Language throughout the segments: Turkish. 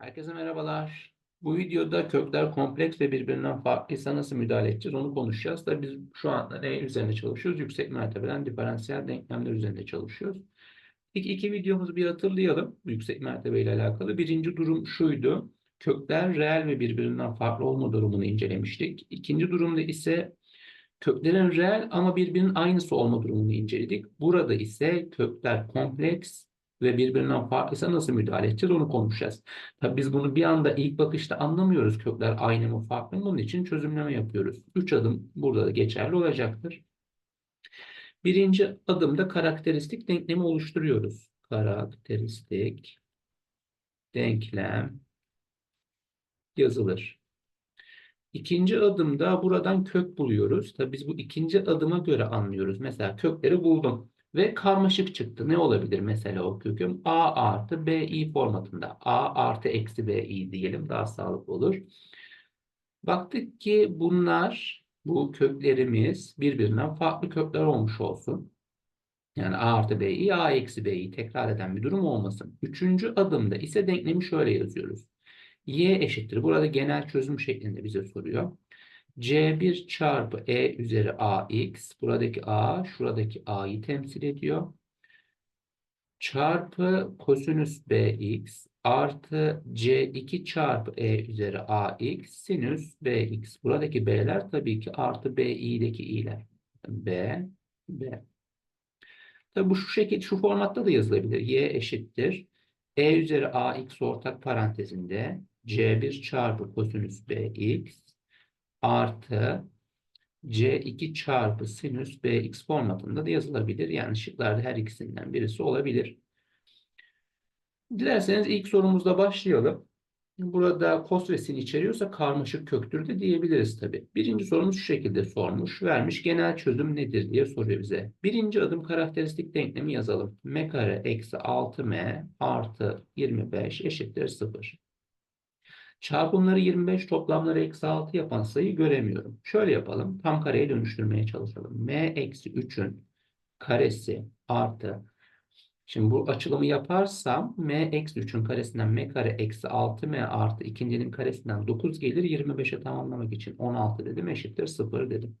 Herkese merhabalar. Bu videoda kökler kompleks ve birbirinden farklıysa nasıl müdahale edeceğiz onu konuşacağız. Da biz şu anda ne üzerinde çalışıyoruz? Yüksek mertebeden diferansiyel denklemler üzerinde çalışıyoruz. İlk iki videomuzu bir hatırlayalım. Yüksek mertebe ile alakalı. Birinci durum şuydu. Kökler reel ve birbirinden farklı olma durumunu incelemiştik. İkinci durumda ise köklerin reel ama birbirinin aynısı olma durumunu inceledik. Burada ise kökler kompleks ve birbirinden farklıysa nasıl müdahale edeceğiz onu konuşacağız. Tabii biz bunu bir anda ilk bakışta anlamıyoruz kökler aynı mı farklı mı bunun için çözümleme yapıyoruz. Üç adım burada da geçerli olacaktır. Birinci adımda karakteristik denklemi oluşturuyoruz. Karakteristik denklem yazılır. İkinci adımda buradan kök buluyoruz. Tabii biz bu ikinci adıma göre anlıyoruz. Mesela kökleri buldum ve karmaşık çıktı. Ne olabilir mesela o köküm? A artı BI formatında. A artı eksi BI diyelim daha sağlıklı olur. Baktık ki bunlar bu köklerimiz birbirinden farklı kökler olmuş olsun. Yani A artı BI, A eksi BI tekrar eden bir durum olmasın. Üçüncü adımda ise denklemi şöyle yazıyoruz. Y eşittir. Burada genel çözüm şeklinde bize soruyor. C1 çarpı E üzeri AX. Buradaki A, şuradaki A'yı temsil ediyor. Çarpı kosinüs BX artı C2 çarpı E üzeri AX sinüs BX. Buradaki B'ler tabii ki artı BI'deki i'ler. B, B. Tabii bu şu şekilde, şu formatta da yazılabilir. Y eşittir. E üzeri AX ortak parantezinde C1 çarpı kosinüs BX artı C2 çarpı sinüs BX formatında da yazılabilir. Yani şıklarda her ikisinden birisi olabilir. Dilerseniz ilk sorumuzla başlayalım. Burada kos ve içeriyorsa karmaşık köktür de diyebiliriz tabii. Birinci sorumuz şu şekilde sormuş. Vermiş genel çözüm nedir diye soruyor bize. Birinci adım karakteristik denklemi yazalım. m kare eksi 6m artı 25 eşittir 0. Çarpımları 25 toplamları eksi 6 yapan sayı göremiyorum. Şöyle yapalım. Tam kareye dönüştürmeye çalışalım. m eksi 3'ün karesi artı Şimdi bu açılımı yaparsam m eksi 3'ün karesinden m kare eksi 6m artı ikincinin karesinden 9 gelir. 25'e tamamlamak için 16 dedim eşittir 0 dedim.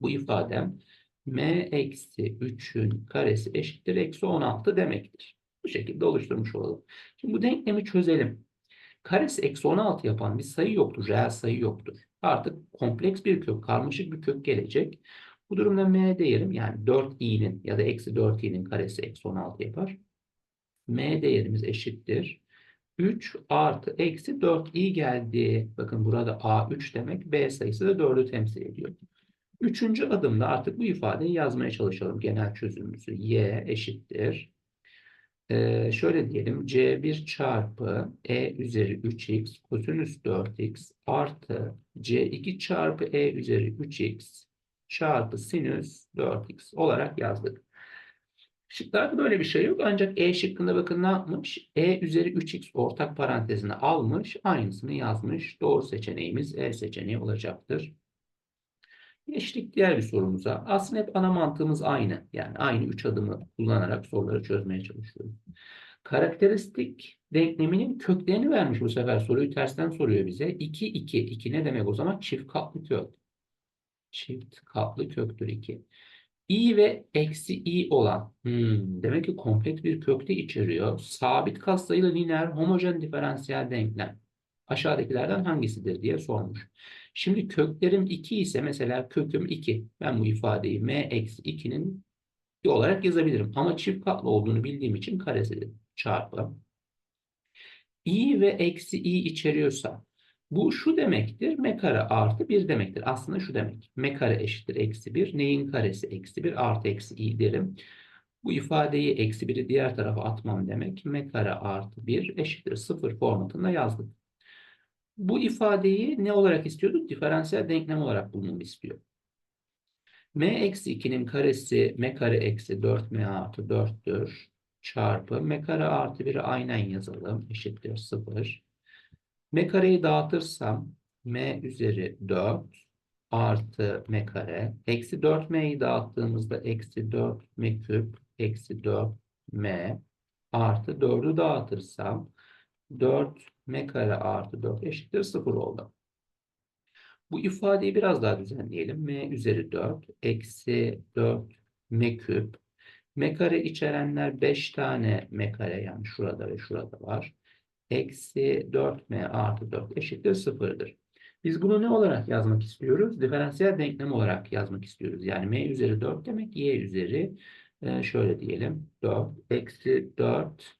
Bu ifadem m eksi 3'ün karesi eşittir eksi 16 demektir. Bu şekilde oluşturmuş olalım. Şimdi bu denklemi çözelim. Karesi eksi 16 yapan bir sayı yoktur. Reel sayı yoktur. Artık kompleks bir kök, karmaşık bir kök gelecek. Bu durumda m değerim yani 4i'nin ya da eksi 4i'nin karesi eksi 16 yapar. m değerimiz eşittir. 3 artı eksi 4i geldi. Bakın burada a3 demek b sayısı da 4'ü temsil ediyor. Üçüncü adımda artık bu ifadeyi yazmaya çalışalım. Genel çözümümüzü y eşittir. Ee, şöyle diyelim c1 çarpı e üzeri 3x kosinüs 4x artı c2 çarpı e üzeri 3x çarpı sinüs 4x olarak yazdık. Şıklarda böyle bir şey yok. Ancak E şıkkında bakın ne yapmış? E üzeri 3x ortak parantezine almış. Aynısını yazmış. Doğru seçeneğimiz E seçeneği olacaktır. Geçtik diğer bir sorumuza. Aslında hep ana mantığımız aynı. Yani aynı üç adımı kullanarak soruları çözmeye çalışıyoruz. Karakteristik denkleminin köklerini vermiş bu sefer. Soruyu tersten soruyor bize. 2, 2. 2 ne demek o zaman? Çift katlı kök. Çift katlı köktür 2. i ve eksi i olan hmm, demek ki kompleks bir kökte içeriyor. Sabit katsayılı lineer homojen diferansiyel denklem. Aşağıdakilerden hangisidir diye sormuş. Şimdi köklerim 2 ise mesela köküm 2. Ben bu ifadeyi m eksi 2'nin olarak yazabilirim. Ama çift katlı olduğunu bildiğim için karesi çarpı. i ve eksi i içeriyorsa bu şu demektir. M kare artı 1 demektir. Aslında şu demek. M kare eşittir eksi 1. Neyin karesi eksi 1 artı eksi i derim. Bu ifadeyi eksi 1'i diğer tarafa atmam demek. M kare artı 1 eşittir 0 formatında yazdık. Bu ifadeyi ne olarak istiyorduk? Diferansiyel denklem olarak bulmamı istiyor. M eksi 2'nin karesi M kare eksi 4M artı 4'tür. Çarpı M kare artı 1'i aynen yazalım. Eşittir 0. M kareyi dağıtırsam M üzeri 4 artı M kare. Eksi 4M'yi dağıttığımızda eksi 4M küp eksi 4M artı 4'ü dağıtırsam 4m kare artı 4 eşittir 0 oldu. Bu ifadeyi biraz daha düzenleyelim. m üzeri 4 eksi 4 m küp. m kare içerenler 5 tane m kare yani şurada ve şurada var. Eksi 4m artı 4 eşittir 0'dır. Biz bunu ne olarak yazmak istiyoruz? Diferansiyel denklem olarak yazmak istiyoruz. Yani m üzeri 4 demek y üzeri e, şöyle diyelim 4 eksi 4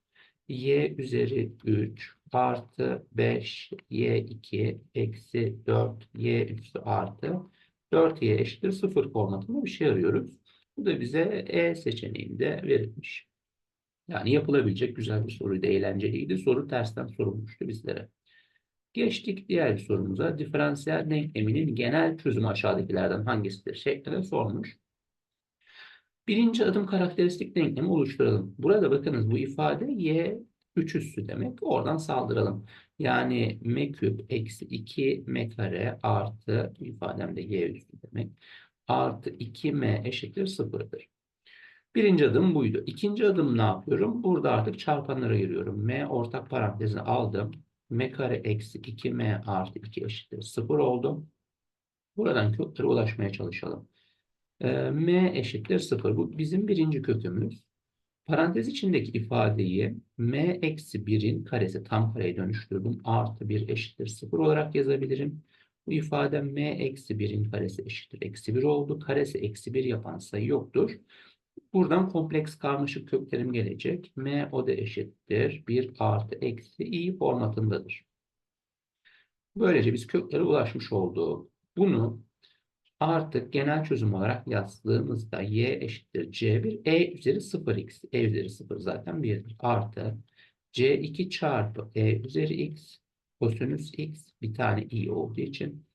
y üzeri 3 artı 5 y2 eksi 4 y üstü artı 4y eşittir 0 formatında bir şey arıyoruz. Bu da bize E seçeneğinde verilmiş. Yani yapılabilecek güzel bir soruydu, eğlenceliydi. Soru tersten sorulmuştu bizlere. Geçtik diğer sorumuza. Diferansiyel denkleminin genel çözümü aşağıdakilerden hangisidir şeklinde sormuş. Birinci adım karakteristik denklemi oluşturalım. Burada bakınız bu ifade y 3 üssü demek. Oradan saldıralım. Yani m küp eksi 2 m kare artı ifademde y üssü demek. Artı 2m eşittir 0'dır. Birinci adım buydu. İkinci adım ne yapıyorum? Burada artık çarpanlara giriyorum. m ortak parantezine aldım. m kare eksi 2m artı 2 eşittir 0 oldu. Buradan köklere ulaşmaya çalışalım. Ee, m eşittir 0. Bu bizim birinci kökümüz. Parantez içindeki ifadeyi m eksi 1'in karesi tam kareye dönüştürdüm. Artı 1 eşittir 0 olarak yazabilirim. Bu ifade m eksi 1'in karesi eşittir. Eksi 1 oldu. Karesi eksi 1 yapan sayı yoktur. Buradan kompleks karmaşık köklerim gelecek. m o da eşittir. 1 artı eksi i formatındadır. Böylece biz köklere ulaşmış olduk. Bunu artık genel çözüm olarak yazdığımızda y eşittir c1 e üzeri 0x e üzeri 0 zaten 1'dir artı c2 çarpı e üzeri x kosinüs x bir tane i olduğu için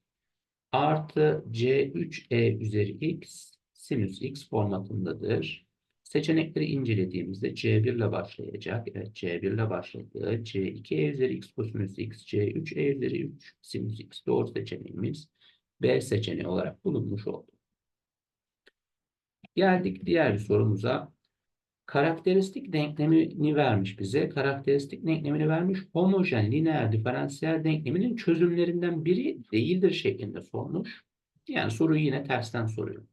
artı c3 e üzeri x sinüs x formatındadır. Seçenekleri incelediğimizde C1 ile başlayacak. Evet C1 ile başladı. C2 e üzeri x kosinüs x, C3 e üzeri 3 sinüs x doğru seçeneğimiz. B seçeneği olarak bulunmuş oldu. Geldik diğer sorumuza. Karakteristik denklemini vermiş bize. Karakteristik denklemini vermiş. Homojen lineer diferansiyel denkleminin çözümlerinden biri değildir şeklinde sormuş. Yani soruyu yine tersten soruyor.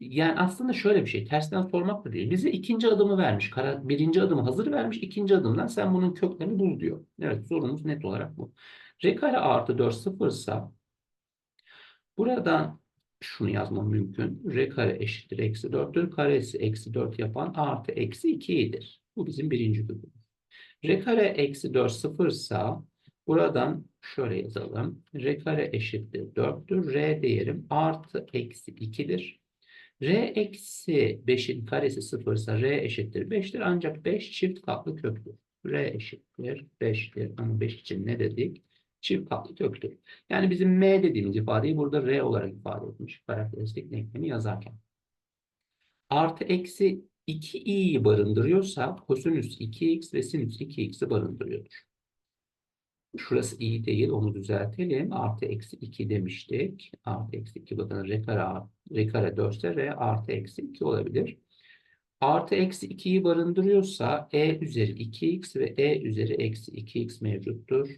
Yani aslında şöyle bir şey. Tersten sormak da değil. Bize ikinci adımı vermiş. Birinci adımı hazır vermiş. ikinci adımdan sen bunun köklerini bul diyor. Evet sorumuz net olarak bu. R kare artı 4 sıfırsa Buradan şunu yazmam mümkün. R kare eşittir eksi 4'tür. Karesi eksi 4 yapan artı eksi 2'dir. Bu bizim birinci bölümümüz. R kare eksi 4 sıfırsa buradan şöyle yazalım. R kare eşittir 4'tür. R değerim artı eksi 2'dir. R eksi 5'in karesi sıfırsa R eşittir 5'tir. Ancak 5 çift katlı köktür. R eşittir 5'tir. Ama 5 için ne dedik? Çift katlı köktür. Yani bizim M dediğimiz ifadeyi burada R olarak ifade etmiş. Karakteristik denklemi yazarken. Artı eksi 2i'yi barındırıyorsa kosinüs 2x ve sinüs 2x'i barındırıyordur. Şurası i değil onu düzeltelim. Artı eksi 2 demiştik. Artı eksi 2 bakın r kare, r kare 4 ise r artı eksi 2 olabilir. Artı eksi 2'yi barındırıyorsa e üzeri 2x ve e üzeri eksi 2x mevcuttur.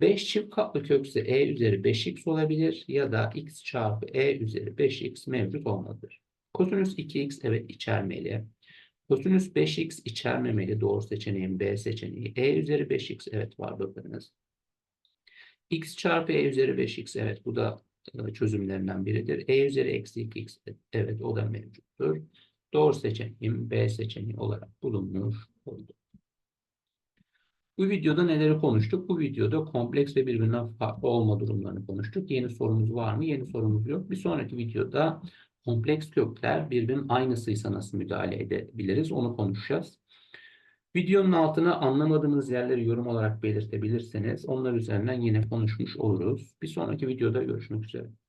5 çift katlı kökse e üzeri 5x olabilir ya da x çarpı e üzeri 5x mevcut olmalıdır. Kosinüs 2x evet içermeli. Kosinüs 5x içermemeli doğru seçeneğin B seçeneği. E üzeri 5x evet var bakınız. x çarpı e üzeri 5x evet bu da e, çözümlerinden biridir. E üzeri eksi 2x evet o da mevcuttur. Doğru seçeneğim B seçeneği olarak bulunmuş oldu. Bu videoda neleri konuştuk? Bu videoda kompleks ve birbirinden farklı olma durumlarını konuştuk. Yeni sorumuz var mı? Yeni sorumuz yok. Bir sonraki videoda kompleks kökler birbirinin aynısıysa nasıl müdahale edebiliriz? Onu konuşacağız. Videonun altına anlamadığınız yerleri yorum olarak belirtebilirseniz onlar üzerinden yine konuşmuş oluruz. Bir sonraki videoda görüşmek üzere.